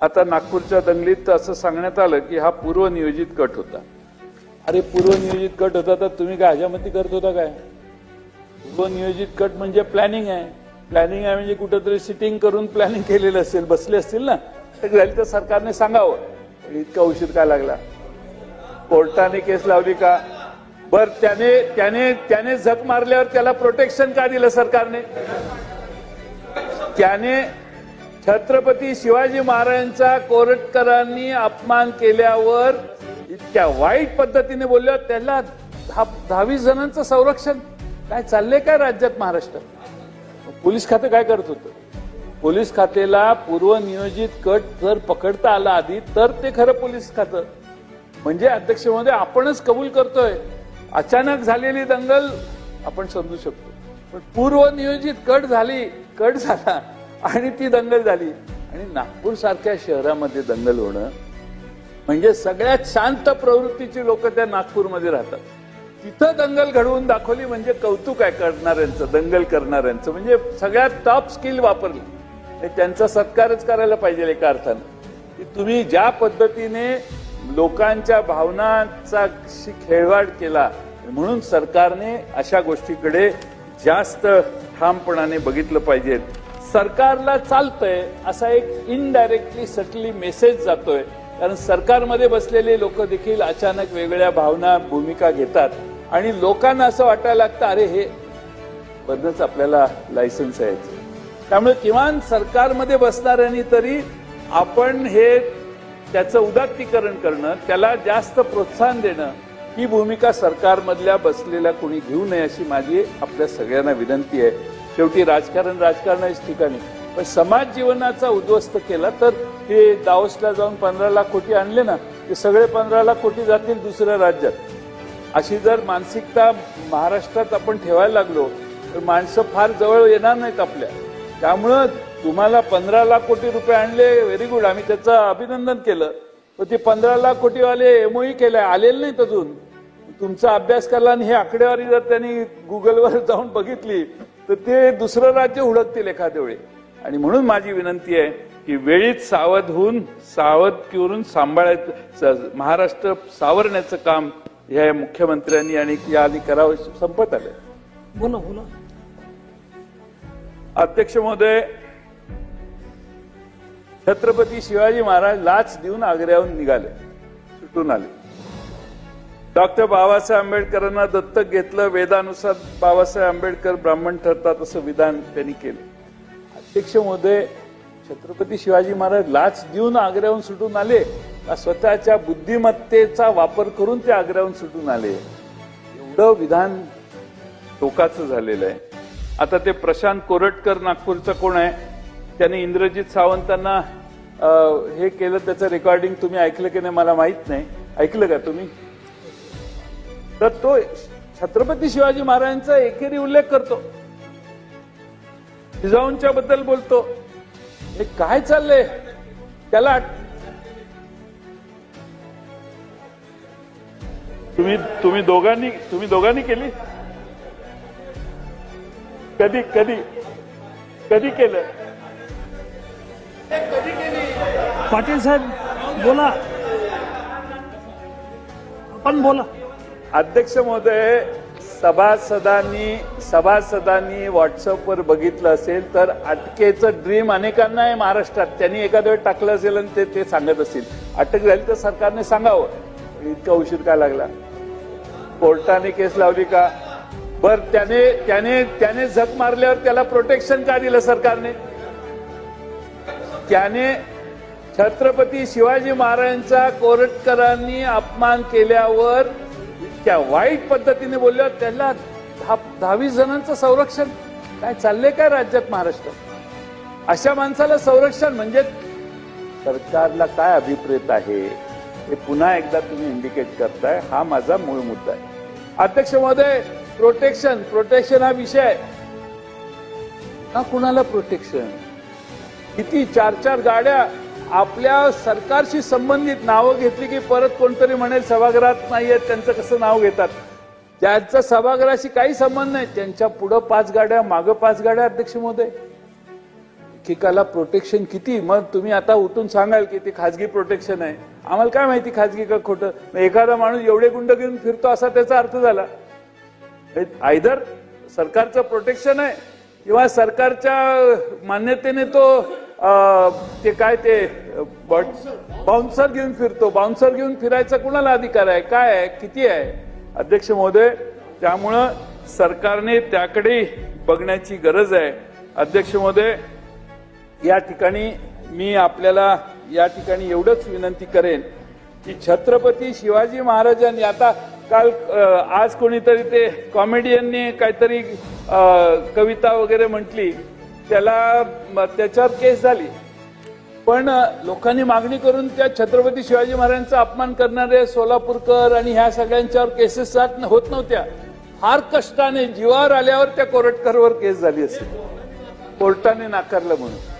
आता नागपूरच्या दंगलीत असं सांगण्यात आलं की हा पूर्वनियोजित कट होता. अरे पूर्वनियोजित कट होता तर तुम्ही काय हजामती करत होता काय? पूर्वनियोजित कट म्हणजे प्लॅनिंग आहे. प्लॅनिंग आहे म्हणजे कुठंतरी सिटिंग करून प्लॅनिंग केलेलं असेल बसले असतील ना? तर झाली तर सरकारने सांगावं. पण इतका उशीर काय लागला? कोर्टाने केस लावली का? बर त्याने त्याने त्याने झक मारल्यावर त्याला प्रोटेक्शन का दिलं सरकारने? त्याने छत्रपती शिवाजी महाराजांचा कोरटकरांनी अपमान केल्यावर इतक्या वाईट पद्धतीने बोलल्यावर त्याला दहा दहावीस जणांचं संरक्षण. काय चाललंय काय राज्यात महाराष्ट्र? पोलीस खातं काय करत होतं? पोलीस खात्याला पूर्वनियोजित कट जर पकडता आला आधी तर ते खरं पोलीस खातं. म्हणजे अध्यक्ष महोदय आपणच कबूल करतोय. अचानक झालेली दंगल आपण समजू शकतो. पण पूर्वनियोजित कट झाली कट झाला. आणि ती दंगल झाली. आणि नागपूर सारख्या शहरामध्ये दंगल होणं म्हणजे सगळ्यात शांत प्रवृत्तीची लोक त्या नागपूरमध्ये राहतात. तिथं दंगल घडवून दाखवली म्हणजे कौतुक आहे करणाऱ्यांचं दंगल करणाऱ्यांचं. म्हणजे सगळ्यात टॉप स्किल वापरली. हे त्यांचा सत्कारच करायला पाहिजे एका अर्थानं. की तुम्ही ज्या पद्धतीने लोकांच्या भावनांचा खेळवाड केला म्हणून सरकारने अशा गोष्टीकडे जास्त ठामपणाने बघितलं पाहिजेत सरकारला चालतंय असा एक इनडायरेक्टली सटली मेसेज जातोय. कारण सरकारमध्ये बसलेले लोक देखील अचानक वेगळ्या भावना भूमिका घेतात. आणि लोकांना असं वाटायला लागतं अरे हे बदलच आपल्याला लायसन्स आहे. त्यामुळे किमान सरकारमध्ये बसणाऱ्यांनी तरी आपण हे त्याचं उदात्तीकरण करणं त्याला जास्त प्रोत्साहन देणं ही भूमिका सरकारमधल्या बसलेल्या कोणी घेऊ नये अशी माझी आपल्या सगळ्यांना विनंती आहे. शेवटी राजकारण राजकारणाच्याच ठिकाणी. पण समाज जीवनाचा उद्ध्वस्त केला तर ते दावसला जाऊन पंधरा लाख कोटी आणले ना ते सगळे पंधरा लाख कोटी जातील दुसऱ्या राज्यात. अशी जर मानसिकता महाराष्ट्रात आपण ठेवायला लागलो तर माणसं फार जवळ येणार नाहीत आपल्या. त्यामुळं तुम्हाला पंधरा लाख कोटी रुपये आणले व्हेरी गुड आम्ही त्याचं अभिनंदन केलं. पण ते पंधरा लाख कोटीवाले एमओई केलाय आलेले नाहीत अजून. तुमचा अभ्यास केला आणि हे आकडेवारी जर त्यांनी गुगलवर जाऊन बघितली तर ते दुसरं राज्य हुडकतील एखाद्या वेळी. आणि म्हणून माझी विनंती आहे की वेळीच सावध होऊन सावध करून सांभाळायचं महाराष्ट्र सावरण्याचं काम या मुख्यमंत्र्यांनी आणि यांनी करावं संपत आलंय बोला बोला अध्यक्ष महोदय छत्रपती शिवाजी महाराज लाच देऊन आग्र्याहून निघाले सुटून आले. डॉक्टर बाबासाहेब आंबेडकरांना दत्तक घेतलं. वेदानुसार बाबासाहेब आंबेडकर ब्राह्मण ठरतात असं विधान त्यांनी केलं. अध्यक्ष महोदय छत्रपती शिवाजी महाराज लाच देऊन आग्र्याहून सुटून आले का स्वतःच्या बुद्धिमत्तेचा वापर करून ते आग्र्याहून सुटून आले? एवढं विधान टोकाचं झालेलं आहे. आता ते प्रशांत कोरटकर नागपूरचा कोण आहे? त्याने इंद्रजित सावंतांना हे केलं त्याचं रेकॉर्डिंग तुम्ही ऐकलं की नाही मला माहीत नाही. ऐकलं का तुम्ही? तर तो छत्रपती शिवाजी महाराजांचा एकेरी उल्लेख करतो. जिजाऊंच्या बद्दल बोलतो. हे काय चाललंय? त्याला तुम्ही तुम्ही दोघांनी तुम्ही दोघांनी केली? कधी कधी कधी केलं? पाटील साहेब बोला. आपण बोला. अध्यक्ष महोदय सभासदांनी सभासदांनी व्हॉट्सअपवर बघितलं असेल तर अटकेचं ड्रीम अनेकांना आहे महाराष्ट्रात. त्यांनी एखाद्या वेळ टाकलं असेल आणि ते ते सांगत असतील. अटक झाली तर सरकारने सांगावं. इतका उशीर का लागला? कोर्टाने केस लावली का? बर त्याने त्याने त्याने झक मारल्यावर त्याला प्रोटेक्शन का दिलं सरकारने? त्याने छत्रपती शिवाजी महाराजांचा कोरटकरांनी अपमान केल्यावर त्या वाईट पद्धतीने बोलल्यावर त्याला दहा दहावीस जणांचं संरक्षण काय चाललंय काय राज्यात महाराष्ट्र? अशा माणसाला संरक्षण म्हणजे सरकारला काय अभिप्रेत आहे? हे पुन्हा एकदा तुम्ही इंडिकेट करताय. हा माझा मूळ मुद्दा आहे. अध्यक्ष महोदय प्रोटेक्शन प्रोटेक्शन हा विषय. आहे. का कुणाला प्रोटेक्शन किती चार चार गाड्या आपल्या सरकारशी संबंधित नावं घेतली की परत कोणतरी म्हणेल सभागृहात आहेत त्यांचं कसं नाव घेतात? त्यांचा सभागृहाशी काही संबंध नाही त्यांच्या पुढं पाच गाड्या मागं पाच गाड्या अध्यक्ष महोदय. एकेकाला प्रोटेक्शन किती? मग तुम्ही आता उठून सांगाल की ते खाजगी प्रोटेक्शन आहे. आम्हाला काय माहिती खाजगी का खोटं? मग एखादा माणूस एवढे गुंड घेऊन फिरतो असा त्याचा अर्थ झाला. आयदर सरकारचं प्रोटेक्शन आहे. किंवा सरकारच्या मान्यतेने तो ते काय ते बाउन्सर घेऊन फिरतो. बाउन्सर घेऊन फिरायचा कुणाला अधिकार आहे? काय आहे? किती आहे? अध्यक्ष महोदय त्यामुळं सरकारने त्याकडे बघण्याची गरज आहे. अध्यक्ष महोदय या ठिकाणी मी आपल्याला या ठिकाणी एवढंच विनंती करेन की छत्रपती शिवाजी महाराजांनी आता काल आज कोणीतरी ते कॉमेडियननी काहीतरी कविता वगैरे म्हटली. त्याला त्याच्यावर केस झाली. पण लोकांनी मागणी करून त्या छत्रपती शिवाजी महाराजांचा अपमान करणारे सोलापूरकर आणि ह्या सगळ्यांच्यावर केसेस जात होत नव्हत्या. फार कष्टाने जीवावर आल्यावर त्या कोरटकरवर केस झाली असेल. कोर्टाने नाकारलं म्हणून.